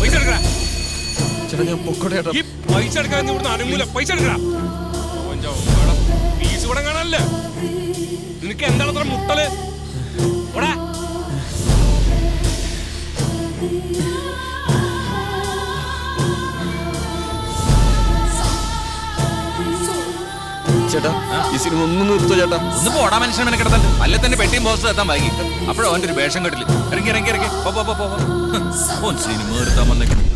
പൈസ എടുക്കടാ. ചേട്ടാ ഞാൻ പൊക്കോട്ടെ ചേട്ടാ. ഈ പൈസ എടുക്കാൻ ഇവിടുന്ന് അനുകൂല പൈസ എടുക്കടാ. ഫീസ് ഇവിടെ കാണാനല്ലേ. നിനക്ക് എന്താണ് അത്ര മുട്ടൽ? ഓടാ. ചേട്ടാ ഈ സിനിമ ഒന്നും നിർത്തോ ചേട്ടാ. ഒന്ന് പോടാ മനുഷ്യൻ മെനക്കെടുത്തണ്ട് അല്ലെ തന്നെ പെട്ടിയും പോസ്റ്റർ എത്താൻ വൈകി അപ്പോഴും അവന്റെ ഒരു വേഷം കെട്ടില്ല ഇറങ്ങി ഇറങ്ങി ഇറങ്ങി. പോ പോ സിനിമ എടുത്താൻ വന്നേക്കണം.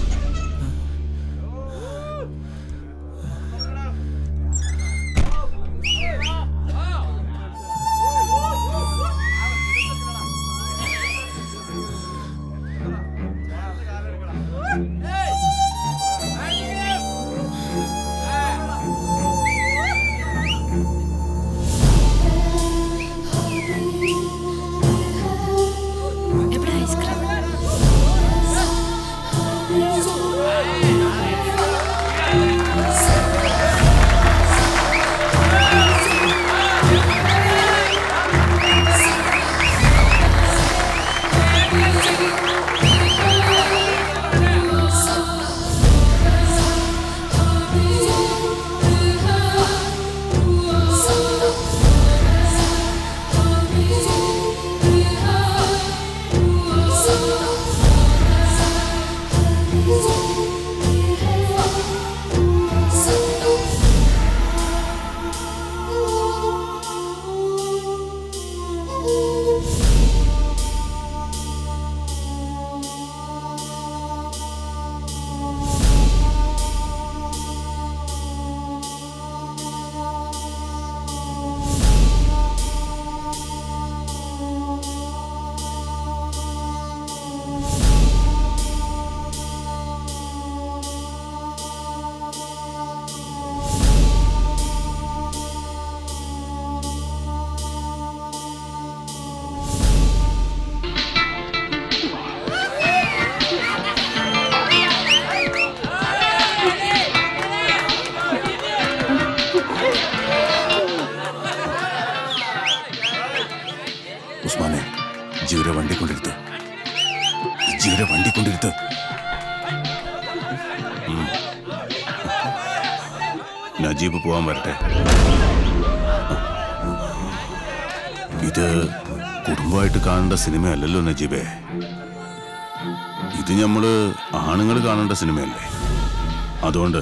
നജീബ് പോവാൻ വരട്ടെ. ഇത് കുടുംബമായിട്ട് കാണേണ്ട സിനിമയല്ലല്ലോ നജീബേ. ഇത് നമ്മൾ ആണുങ്ങൾ കാണേണ്ട സിനിമയല്ലേ? അതുകൊണ്ട്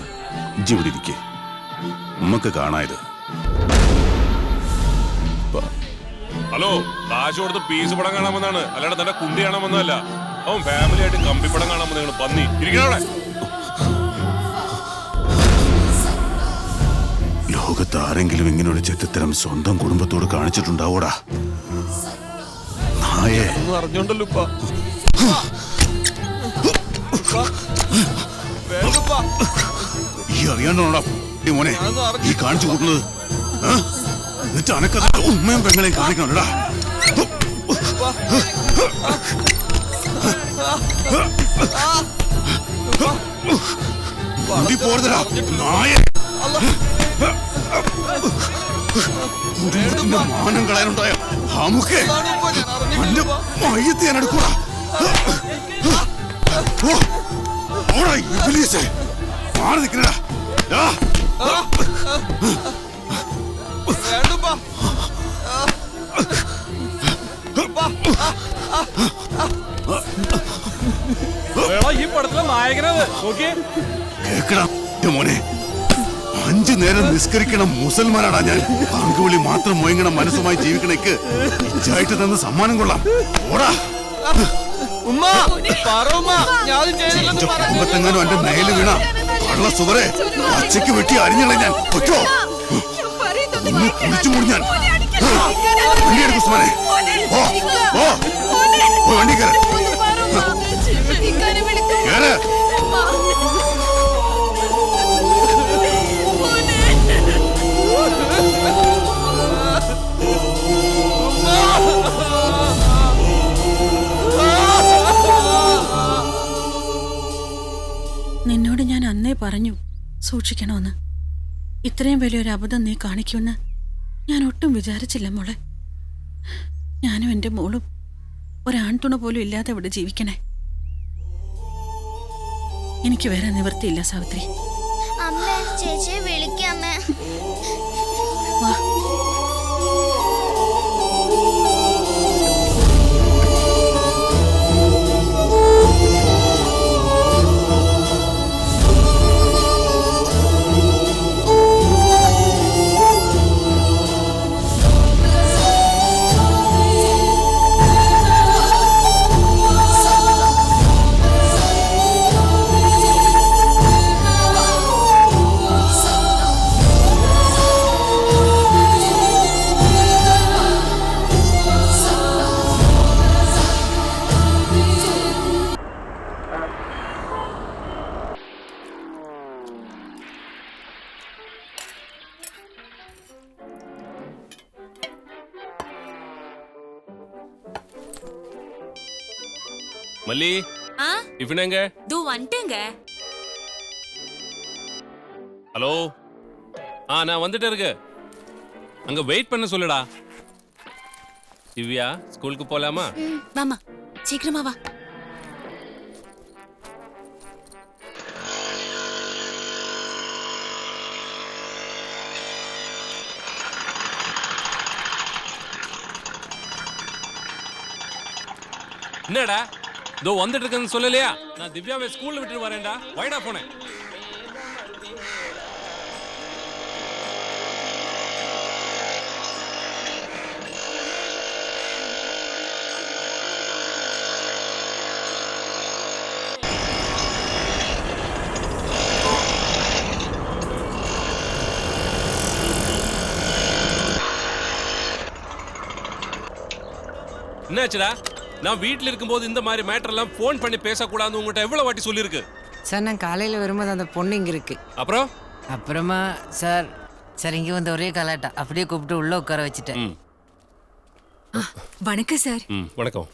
ഇജ്ജിവിടെ ഇരിക്കേ. നമുക്ക് കാണായത്. ഹലോ കാശ് കൊടുത്ത് പീസ് പടം കാണാൻ വന്നാണ് അല്ലാണ്ട് തന്റെ കുണ്ടി കാണാൻ വന്നതല്ല. അവൻ ഫാമിലി ആയിട്ട് കമ്പിപ്പടം കാണാൻ വന്നതാണ്. പന്നി ഇരിക്കണവിടെ. ലോകത്ത് ആരെങ്കിലും ഇങ്ങനെ ഒരു ചെറ്റത്തരം സ്വന്തം കുടുംബത്തോട് കാണിച്ചിട്ടുണ്ടാവൂടാ നായേ അറിഞ്ഞോണ്ടല്ലോ ഈ അറിയാണ്ടോടാ ഈ മോനെ ഈ കാണിച്ചു കൂട്ടുന്നത്? എന്നിട്ട് അനക്കത് ഉമ്മയും പെങ്ങളെയും കാണിക്കണോടാ പോരുതടാ നായ കുടുംബത്തിന്റെ മാനം കളയാനുണ്ടായ അന്റെ മയ്യത്ത് ഞാൻ എടുക്കൂടാ. മാറി നിൽക്കണടാ. ഈ പടത്തിലെ നായകനത്? നോക്കിയേ. കേക്കടാ മോനെ. അഞ്ചു നേരം നിസ്കരിക്കണം. മുസൽമാനാടാ ഞാൻ. പങ്കുവിളി മാത്രം മുയങ്ങണ മനസ്സുമായി ജീവിക്കണേക്ക് ഇച്ചായിട്ട് തന്ന സമ്മാനം കൊള്ളാം. ഓടാ. ഉമ്മ പറ ഉമ്മ ഞാൻ എന്റെ മേൽ വീണ കള്ള സുവരെ അച്ചയ്ക്ക് വെട്ടി അരിഞ്ഞളെ ഞാൻ. കൊച്ചോ കുളിച്ചു മൂടി ഞാൻ ഉസ്മാനെ. ഓ ഓ ഓ, വണ്ടി കയറ. കേറ് അന്നേ പറഞ്ഞു. സൂക്ഷിക്കണമെന്ന് ഇത്രയും വലിയൊരു അബദ്ധം നീ കാണിക്കുമെന്ന് ഞാൻ ഒട്ടും വിചാരിച്ചില്ല മോളെ. ഞാനും എന്റെ മോളും ഒരാൺതുണ പോലും ഇല്ലാതെ ഇവിടെ ജീവിക്കണേ. എനിക്ക് വേറെ നിവൃത്തിയില്ല സാവിത്രി. അമ്മ ചേച്ചിയെ വിളിക്കാമേ വാ. மல்லி. ஆ? தூ வந்துட்டேங்க. ஹலோ? ஆ நான் வந்துட்டு இருக்கு. அங்க வெயிட் பண்ண சொல்லுடா. திவ்யா ஸ்கூலுக்கு போலாமா? வாமா சீக்கிரமா வா. என்னடா? இதோ வந்துட்டு இருக்கேன்னு சொல்லலையா? நான் திவ்யாவை ஸ்கூல்ல விட்டுட்டு வரேன்டா. வைடா போனேன் என்னாச்சுடா? நான் வீட்ல இருக்கும்போது இந்த மாதிரி மேட்டர் எல்லாம் ஃபோன் பண்ணி பேசக்கூடாதுன்னு உங்ககிட்ட எவ்வளவு வாட்டி சொல்லியிருக்கு? சார் நான் காலையில் வரும்போது அந்த பொண்ணு இங்கே இருக்கு. அப்புறம்? அப்புறமா சார் சார் இங்கே வந்து ஒரே கலாட்டா. அப்படியே கூப்பிட்டு உள்ளே உட்கார வச்சுட்டேன். ம். வணக்கம் சார் ம் வணக்கம்.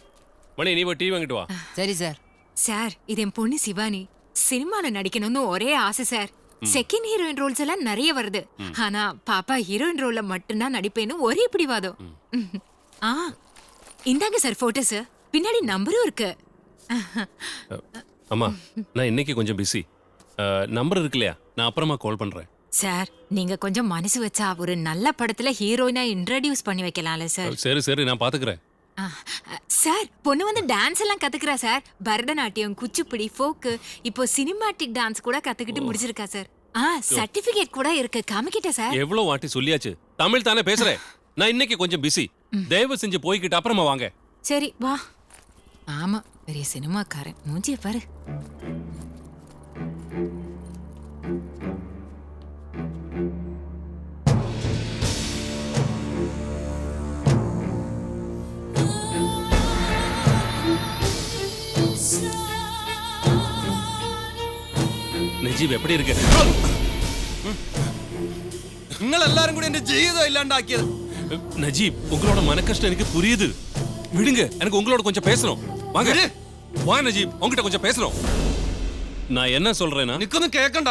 மணி நீ டீ வாங்கிட்டு வா. சரி சார் சார் இது என் பொண்ணு சிவானி. சினிமால நடிக்கணும்னு ஒரே ஆசை சார் செகண்ட் ஹீரோயின் ரோல்ஸ் எல்லாம் நிறைய வருது. ஆனா பாப்பா ஹீரோயின் ரோல்ல மட்டும்தான் நடிப்பேன்னு ஒரே பிடிவாதம். ம். ஆ இந்தாங்க சார் போட்டோஸ் பின்னாடி நம்பரும் இருக்கு. அம்மா நான் இன்னைக்கு கொஞ்சம் பிஸி நம்பர் இருக்கு இல்லையா? நான் அப்புறமா கால் பண்றேன். சார் நீங்க கொஞ்சம் மனசு வச்சா ஒரு நல்ல படத்துல ஹீரோயினா இன்ட்ரடியூஸ் பண்ணி வைக்கலாம்ல சார். சரி சரி நான் பாத்துக்கிறேன். சார் பொண்ணு வந்து டான்ஸ் எல்லாம் கத்துக்கிறா சார். பரதநாட்டியம் குச்சிப்புடி ஃபோக்கு இப்போ சினிமாட்டிக் டான்ஸ் கூட கத்துக்கிட்டு முடிச்சிருக்கா சார். ஆ சர்டிபிகேட் கூட இருக்கு. காமிக்கிட்ட சார்? எவ்வளவு வாட்டி சொல்லியாச்சு? தமிழ் தானே பேசுறேன். நான் இன்னைக்கு கொஞ்சம் பிஸி தயவு செஞ்சு போய்கிட்டு அப்புறமா வாங்க. சரி வா. ஆமா பெரிய சினிமாக்காரன் மூஞ்சிய பாரு നജീബ് എപ്പടി ഇരിക്കെ നിങ്ങൾ എല്ലാരും കൂടി എന്റെ ജീവിതം ഇല്ലാണ്ടാക്കിയത് நஜீப் உங்களோட மனக்கஷ்டம் எனக்கு புரியுது விடுங்க எனக்கு உங்களோட கொஞ்சம் பேசணும் வாங்க விடு. வா நஜீப் உங்ககிட்ட கொஞ்சம் பேசணும் நான் என்ன சொல்றேன்னா നിക്കൊന്നും കേക്കണ്ട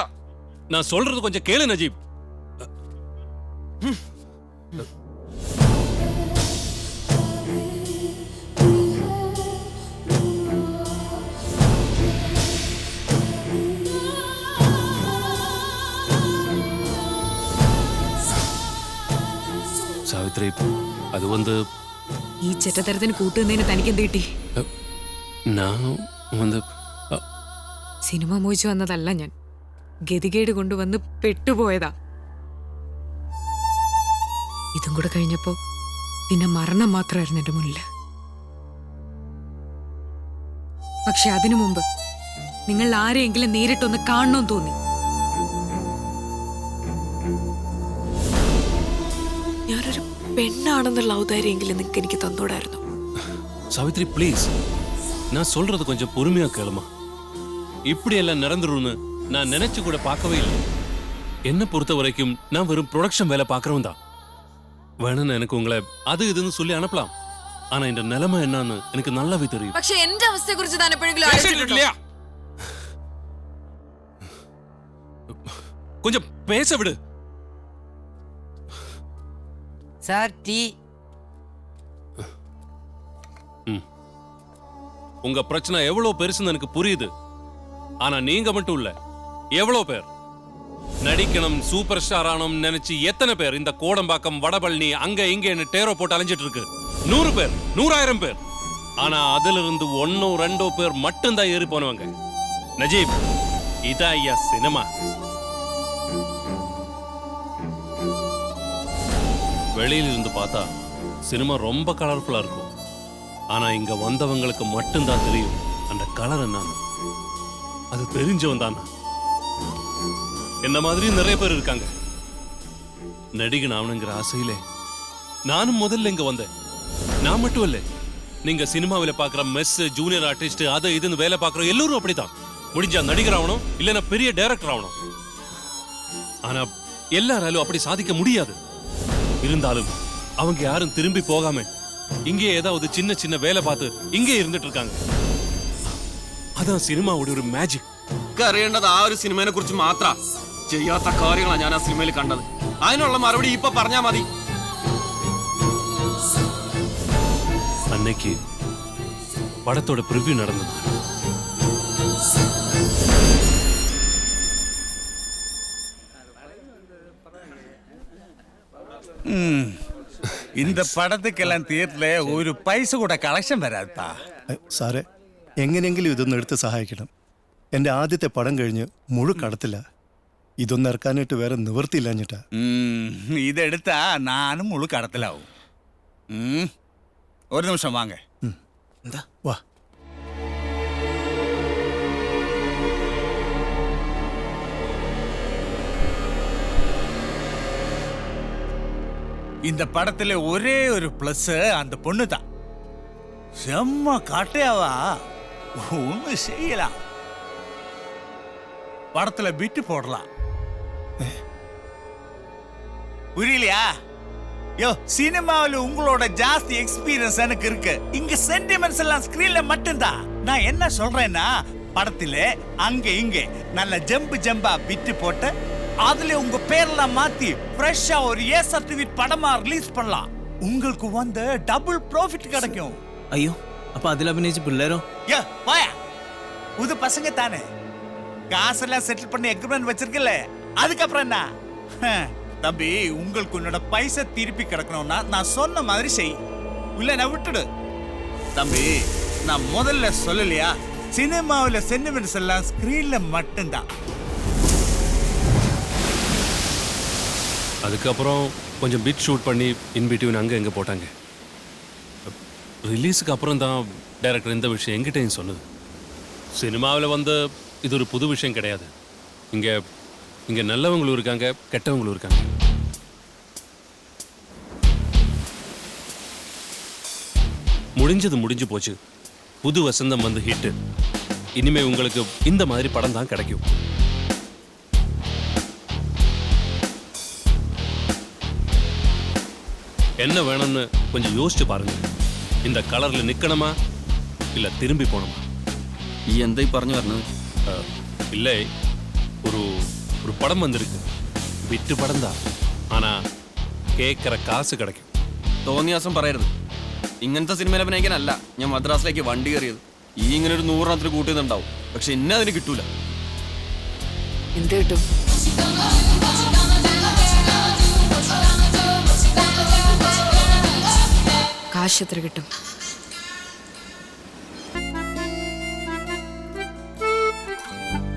நான் சொல்றது கொஞ்சம் கேளு நஜீப் സാവിത്രി അത് വന്ന് ഈ ചെറ്റത്തരത്തിന് കൂട്ടുന്നതിന് തനിക്ക് എന്ത് കിട്ടി நான் வந்து அ, സിനിമ മോചിച്ചു വന്നതല്ല ഞാൻ. ഗതികേട് കൊണ്ടുവന്ന് പെട്ടുപോയതാ. ഇതും കൂടെ കഴിഞ്ഞപ്പോ പിന്നെ മരണം മാത്രമായിരുന്നു എന്റെ മുന്നിൽ. പക്ഷെ അതിനു മുമ്പ് നിങ്ങൾ ആരെയെങ്കിലും നേരിട്ടൊന്ന് കാണണമെന്ന് തോന്നി. ഞാനൊരു പെണ്ണാണെന്നുള്ള ഔദാര്യമെങ്കിലും നിങ്ങൾക്ക് എനിക്ക് തന്നോടായിരുന്നു. സാവിത്രി പ്ലീസ് நான் சொல்றது கொஞ்சம் பொறுமையா கேளுமா. இப்படி எல்லாம் நடந்துரும்னு நான் நினைச்சு கூட பார்க்கவே இல்லை. என்ன பொறுத்த வரைக்கும் நான் வெறும் ப்ரொடக்ஷன் வேலை பார்க்குறவன் தான். வேணும்னு எனக்கு உங்களை அது இதுன்னு சொல்லி அனுப்பலாம். ஆனா இந்த நிலைமை என்னன்னு எனக்கு நல்லாவே தெரியும். പക്ഷെ എന്റെ അവസ്ഥയെ കുറിച്ച് താൻ എപ്പോഴെങ്കിലും ആലോചിച്ചിട്ടുണ്ടോ? இல்லையா? கொஞ்சம் பேச விடு. Sir tea. உங்க பிரச்சனை எவ்வளவு பெருசுன்னு எனக்கு புரியுது. ஆனா நீங்க மட்டும் இல்ல எவ்வளவு பேர்? நடிக்கணும் சூப்பர் ஸ்டார் ஆனும் நினைச்சு எத்தனை பேர் இந்த கோடம்பாக்கம் வடபழனி அங்க இங்கன்னு டேரோ போட்டு அலைஞ்சிட்டு இருக்கு? நூறு பேர் நூறாயிரம் பேர். ஆனா அதுல இருந்து ஒன்னோ ரெண்டோ பேர் மட்டும்தான் ஏறி போனவங்க. நஜீப் இதா ஐயா சினிமா. வெளியில இருந்து பார்த்தா சினிமா ரொம்ப கலர்ஃபுல்லா இருக்கும். ஆனா இங்க வந்தவங்களுக்கு மட்டும்தான் தெரியும். அந்த கலர் என்னன்னு. அது தெரிஞ்சவன் தானா? என்ன மாதிரி நிறைய பேர் இருக்காங்க. நடிகன் ஆகணுங்கிற ஆசையிலே நானும் முதல்ல இங்க வந்தேன். நான் மட்டும் இல்லை. நீங்க சினிமாவில பாக்குற மெஸ் ஜூனியர் ஆர்டிஸ்ட் அது இதுன்னு வேலை பாக்குற எல்லாரும் அப்படித்தான். முடிஞ்சா நடிகர் ஆகணும் இல்லைன்னா பெரிய டைரக்டர் ஆகணும். ஆனா எல்லாராலும் அப்படி சாதிக்க முடியாது. இருந்தாலும் அவங்க யாரும் திரும்பி போகாம இங்கே ஏதாவது சின்ன சின்ன வேலை பார்த்து இங்கே இருந்துட்டு இருக்காங்க അതാണ് സിനിമയുടെ ഒരു മാജിക് ഒക്കെ അറിയേണ്ടത് ആ ഒരു സിനിമയെ കുറിച്ച് മാത്ര ചെയ്യാത്ത കാര്യങ്ങളാണ് ഞാൻ ആ സിനിമയിൽ കണ്ടത് അതിനുള്ള മറുപടി ഇപ്പൊ പറഞ്ഞാ മതി അന്നയ്ക്ക് പടത്തോടെ പ്രിവ്യൂ നടന്നത് ഇന്ന് പടത്തിക്കെല്ലാം തിയേറ്ററിലെ ഒരു പൈസ കൂടെ കളക്ഷൻ വരാത്താ. സാറേ എങ്ങനെയെങ്കിലും ഇതൊന്ന് എടുത്ത് സഹായിക്കണം. എന്റെ ആദ്യത്തെ പടം കഴിഞ്ഞ് മുഴുക്കടത്തില്ല ഇതൊന്നും ഇറക്കാനായിട്ട് വേറെ നിവർത്തിയില്ലാഞ്ഞിട്ടാ ഇതെടുത്താ നാനും മുഴുക്കടത്തിലാവും ഒരു നിമിഷം വാങ്ങേ. എന്താ? വാ. இந்த படத்துல ஒரே ஒரு பிளஸ் அந்த பொண்ணு தான் செம்ம காட்டையாவா? ஒண்ணு செய்யலாம். படத்துல பிட்டு போடலாம். புரியலையா? யோ சினிமாவில் உங்களோட ஜாஸ்தி எக்ஸ்பீரியன்ஸ் எனக்கு இருக்கு. இங்க சென்டிமெண்ட்ஸ் எல்லாம் ஸ்கிரீன்ல மட்டும்தான். நான் என்ன சொல்றேன்னா படத்துல அங்க இங்க நல்ல ஜம்பு ஜம்பா பிட்டு போட்டு அதுல உங்க பேரெல்லாம் மாத்தி ஃப்ரெஷ்ஷா ஒரு ஏ சர்டிஃபிகேட் படமா ரிலீஸ் பண்ணலாம். உங்களுக்கு வந்த டபுள் ப்ராஃபிட் கிடைக்கும். ஐயோ அப்ப அதுல அபிநயிச்சு பிள்ளைரோ ஏ வாயா. புது பசங்க தானே. காசெல்லாம் செட்டில் பண்ணி எக்ரிமெண்ட் வச்சிருக்கல. அதுக்கப்புறம் என்ன? தம்பி உங்களுக்கு உன்னோட பைசா திருப்பி கிடைக்கணும்னா நான் சொன்ன மாதிரி செய். இல்ல நான் விட்டுடு. தம்பி நான் முதல்ல சொல்லலையா? சினிமாவில் சென்டிமெண்ட்ஸ் எல்லாம் ஸ்க்ரீனில் மட்டும்தான். அதுக்கப்புறம் கொஞ்சம் பிட் ஷூட் பண்ணி இன்பிட்யூன் அங்கே எங்கே போட்டாங்க. ரிலீஸுக்கு அப்புறம் தான் டைரக்டர் இந்த விஷயம் எங்கிட்டையும் சொன்னது. சினிமாவில் வந்து இது ஒரு புது விஷயம் கிடையாது. இங்கே இங்கே நல்லவங்களும் இருக்காங்க கெட்டவங்களும் இருக்காங்க. முடிஞ்சது முடிஞ்சு போச்சு. புது வசந்தம் வந்து ஹிட்டு இனிமே உங்களுக்கு இந்த மாதிரி படம் தான் கிடைக்கும். என்ன வேணும்னு கொஞ்சம் யோசிச்சு பாருங்க இந்த கலர்ல நிக்கணுமா இல்ல திரும்பி போகணுமா ഈ എന്താ ഈ പറഞ്ഞു പറഞ്ഞത് அஹ், இல்லை ஒரு ஒரு படம் வந்திருக்கு விட்டு படம் தான் ஆனா கேட்குற காசு கிடைக்கும் തോന്നിയാസം പറയരുത് ഇങ്ങനത്തെ സിനിമയിൽ അഭിനയിക്കാനല്ല ഞാൻ മദ്രാസിലേക്ക് വണ്ടി കയറിയത് ഈ ഇങ്ങനെ ഒരു നൂറെണ്ണത്തിന് കൂട്ടുന്നുണ്ടാവും പക്ഷെ എന്നെ അതിന് കിട്ടൂല എന്ത് കിട്ടും കാശ് എത്ര കിട്ടും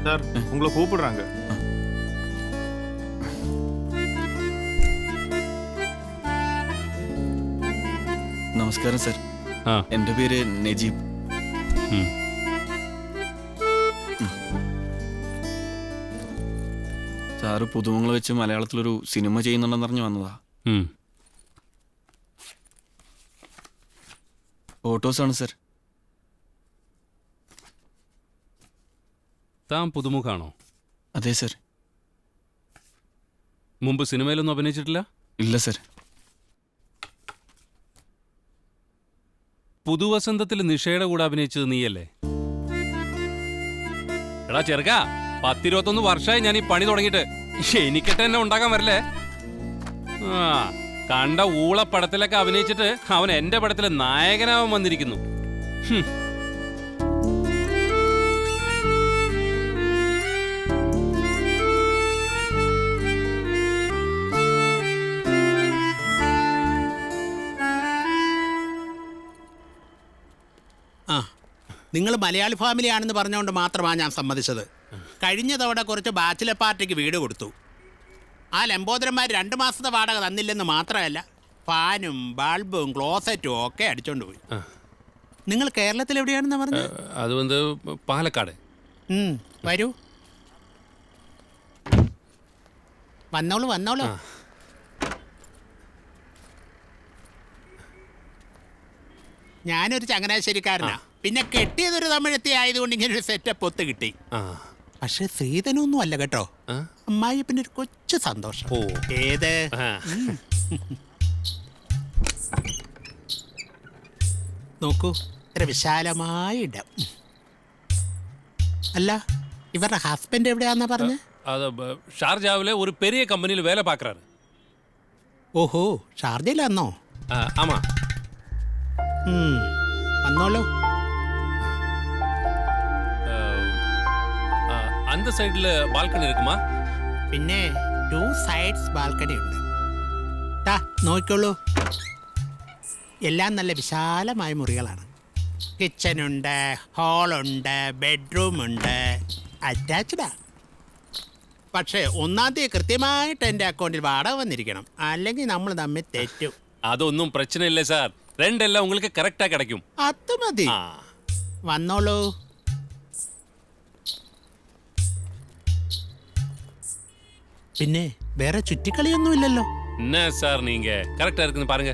சார் உங்களை கூப்பிடுறாங்க നമസ്കാരം സർ ആ എൻ്റെ പേര് നജീബ് ഉം. സാറ് പുതുമങ്ങൾ വെച്ച് മലയാളത്തിലൊരു സിനിമ ചെയ്യുന്നുണ്ടെന്ന് അറിഞ്ഞു വന്നതാ ம் ഫോട്ടോസാണ് സർ. താൻ പുതുമുഖാണോ? അതെ സർ. മുമ്പ് സിനിമയിലൊന്നും അഭിനയിച്ചിട്ടില്ല? ഇല്ല സർ. പുതുവസന്തത്തിൽ നിഷയുടെ കൂടെ അഭിനയിച്ചത് നീയല്ലേ? എടാ ചെറുക്ക പത്തിരുപത്തൊന്ന് വർഷമായി ഞാൻ ഈ പണി തുടങ്ങിയിട്ട്. എനിക്കിട്ട് എന്നെ ഉണ്ടാക്കാൻ വരില്ലേ? ആ കണ്ട ഊള പടത്തിലൊക്കെ അഭിനയിച്ചിട്ട് അവൻ എന്റെ പടത്തിലെ നായകനാവാൻ വന്നിരിക്കുന്നു. നിങ്ങൾ മലയാളി ഫാമിലി ആണെന്ന് പറഞ്ഞുകൊണ്ട് മാത്രമാണ് ഞാൻ സമ്മതിച്ചത്. കഴിഞ്ഞ തവണ കുറച്ച് ബാച്ചിലർ പാർട്ടിക്ക് വീട് കൊടുത്തു. ആ ലംബോദരന്മാർ രണ്ട് മാസത്തെ വാടക തന്നില്ലെന്ന് മാത്രമല്ല ഫാനും ബൾബും ക്ലോസറ്റും ഒക്കെ അടിച്ചോണ്ട് പോയി. നിങ്ങൾ കേരളത്തിൽ എവിടെയാണെന്ന് പറഞ്ഞു? അത് വന്ന് പാലക്കാട്. വരൂ. വന്നോളൂ വന്നോളൂ. ഞാനൊരു ചങ്ങനാശ്ശേരിക്കാരനാ. പിന്നെ കെട്ടിയതൊരു തമിഴത്തി ആയതുകൊണ്ട് ഇങ്ങനെ ഒരു സെറ്റപ്പ് ഒത്ത് കിട്ടി. പക്ഷെ ശ്രീധനൊന്നും അല്ല കേട്ടോ. ആ? അമ്മായി പിന്നെ ഒരു കൊച്ചു സന്തോഷം ഓ. ഏത് ആ. നോക്കൂ ഇത്ര വിശാലമായ ഇടം അല്ല ഇവരുടെ ഹസ്ബൻഡ് എവിടെയാന്നാ പറഞ്ഞ அது ப- ஷார்ஜாவில் ஒரு பெரிய கம்பெனியில் வேலை பார்க்குறாரு ഓഹോ ഷാർജയിലാന്നോ ஆமா ഉം, വന്നോളൂ ആ, அந்த சைடில் பால்கனி இருக்குமா പിന്നെ ടു സൈഡ്സ് ബാൽക്കണി ഉണ്ട്. ടാ നോക്കിക്കോളൂ. എല്ലാം നല്ല വിശാലമായ മുറികളാണ്. കിച്ചനുണ്ട് ഹാളുണ്ട് ബെഡ്റൂമുണ്ട് അറ്റാച്ച്ഡാ പക്ഷേ ഒന്നാം തീയതി കൃത്യമായിട്ട് എന്റെ അക്കൗണ്ടിൽ വാടക വന്നിരിക്കണം. അല്ലെങ്കിൽ നമ്മൾ തമ്മിൽ തെറ്റും. അതൊന്നും പ്രശ്നമില്ല സാർ. രണ്ടെല്ലാം ഉങ്ങൾക്ക് കറക്റ്റാ കിടക്കും. അത് മതി. വന്നോളൂ. പിന്നെ വേറെ ചുറ്റിക്കളിയൊന്നുമില്ലല്ലോ என்ன சார் நீங்க கரெக்டாக இருக்குன்னு பாருங்க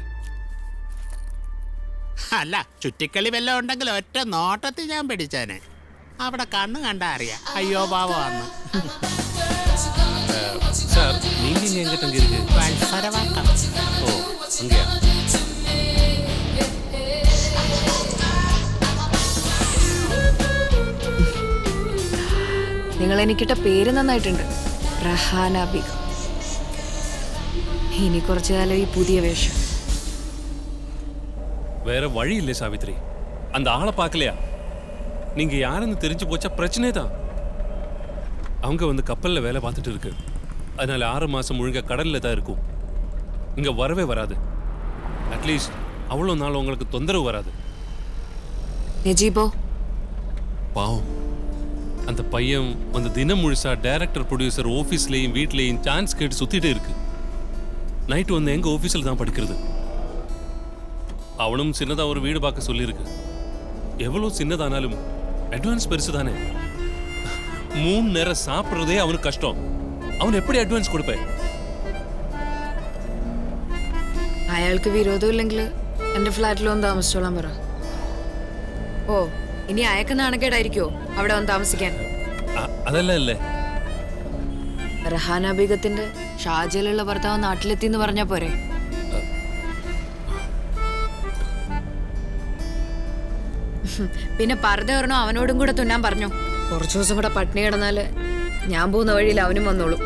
അല്ല ചുറ്റിക്കളി വല്ലതും ഉണ്ടെങ്കിൽ ഒറ്റ നോട്ടത്തിൽ ഞാൻ പിടിച്ചേനെ അവിടെ കണ്ണു കണ്ടാ അറിയാം അയ്യോ പാവന്ന് சார் நீங்க இங்க எங்க தங்கி இருக்கு മത്സരവാക്കം ஓ அங்கேயா നിങ്ങൾ എനിക്കിട്ട പേര് നന്നായിട്ടുണ്ട് റഹാന ബീഗം ഇനി കുറച്ചു കാലം ഈ പുതിയ വേഷം வேற வழி இல்லை சாவித்ரி அந்த ஆளை பார்க்கலையா நீங்க யாருன்னு தெரிஞ்சு போச்சா பிரச்சனை தான் அவங்க வந்து கப்பல்ல வேலை பார்த்துட்டு இருக்கு அதனால ஆறு மாசம் முழுங்க கடல்ல தான் இருக்கும் இங்க வரவே வராது அட்லீஸ்ட் அவ்வளோ நாள் உங்களுக்கு தொந்தரவு வராது നജീബോ பாவம் அந்த பையன் வந்து தினம் முழுசா டைரக்டர் ப்ரொடியூசர் ஆஃபீஸ்லேயும் வீட்லேயும் சான்ஸ் கேட்டு சுத்திட்டே இருக்கு நைட்டு வந்து எங்க ஆஃபீஸில் தான் படிக்கிறது அவனும் சின்னதா ஒரு வீடு பார்க்க சொல்லியிருக்கு எவ்வளோ சின்னதானாலும் அட்வான்ஸ் பெருசு தானே மூணு நேரம் சாப்பிட்றதே அவனுக்கு கஷ்டம் அவன் எப்படி அட்வான்ஸ் கொடுப்பேன் അയാൾക്ക് വിരോധമില്ലെങ്കിൽ എൻ്റെ ഫ്ലാറ്റിൽ ഒന്ന് താമസിച്ചോളാൻ പറ ഓ ഇനി അയക്കുന്ന നാണക്കേടായിരിക്കോ അവിടെ വന്ന് താമസിക്കാൻ? അതല്ലേ റഹാന ബീഗത്തിന്റെ ഷാജയിലുള്ള ഭർത്താവ് നാട്ടിലെത്തി എന്ന് പറഞ്ഞാ പോരെ? പിന്നെ പർദ്ദ പറഞ്ഞോ അവനോടും കൂടെ തുന്നാൻ പറഞ്ഞു. കുറച്ചു ദിവസം കൂടെ പട്ടിണി കിടന്നാൽ ഞാൻ പോകുന്ന വഴിയിൽ അവനും വന്നോളൂ.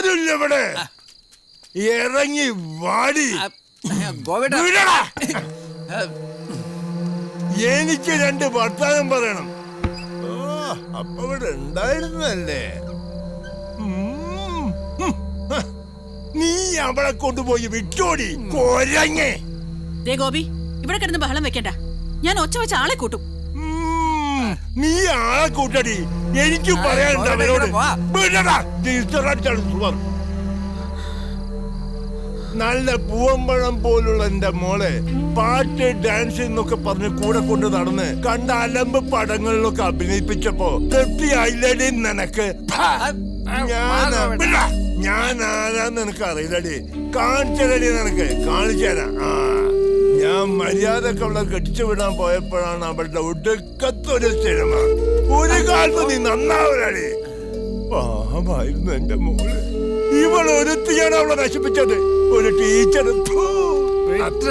ആരുമില്ല ഇവിടെ ഇറങ്ങി വാടി. എനിക്ക് രണ്ട് വർത്താനം പറയണം. അപ്പൊ ഇവിടെ ഉണ്ടായിരുന്നല്ലേ. നീ അവളെ കൊണ്ടുപോയി വിട്ടോടി കൊരങ്ങേ. ദേ ഗോപി ഇവിടെ കിടന്ന് ബഹളം വെക്കണ്ട. ഞാൻ ഒച്ച വെച്ച ആളെ കൂട്ടും. നീ ആളെ കൂട്ടടി. എനിക്ക് പറയാനുണ്ട് അവരോട്. നല്ല പൂവമ്പഴം പോലുള്ള എന്റെ മോളെ പാട്ട് ഡാൻസ് എന്നൊക്കെ പറഞ്ഞ് കൂടെ കൊണ്ട് നടന്ന് കണ്ട അലമ്പ് പടങ്ങളിലൊക്കെ അഭിനയിപ്പിച്ചപ്പോ തൃപ്തിയായില്ലടി നിനക്ക്. ഞാൻ ആരാന്ന് നിനക്ക് അറിയില്ലടി. കാണിച്ചടി നിനക്ക്. കാണിച്ചു തരാം ആ. ഞാൻ മര്യാദയ്ക്ക് അവളെ കെട്ടിച്ചു വിടാൻ പോയപ്പോഴാണ് അവളുടെ ഒടുക്കത്തൊരു സിനിമ. ഒരു കാലത്ത് നീ നന്നാവലടി. പാവമായിരുന്നു എന്റെ മോൾ. ഇവൾ ഒരുത്തിയാണ് അവളെ നശിപ്പിച്ചത്. ഒരു ടീച്ചർ അത്ര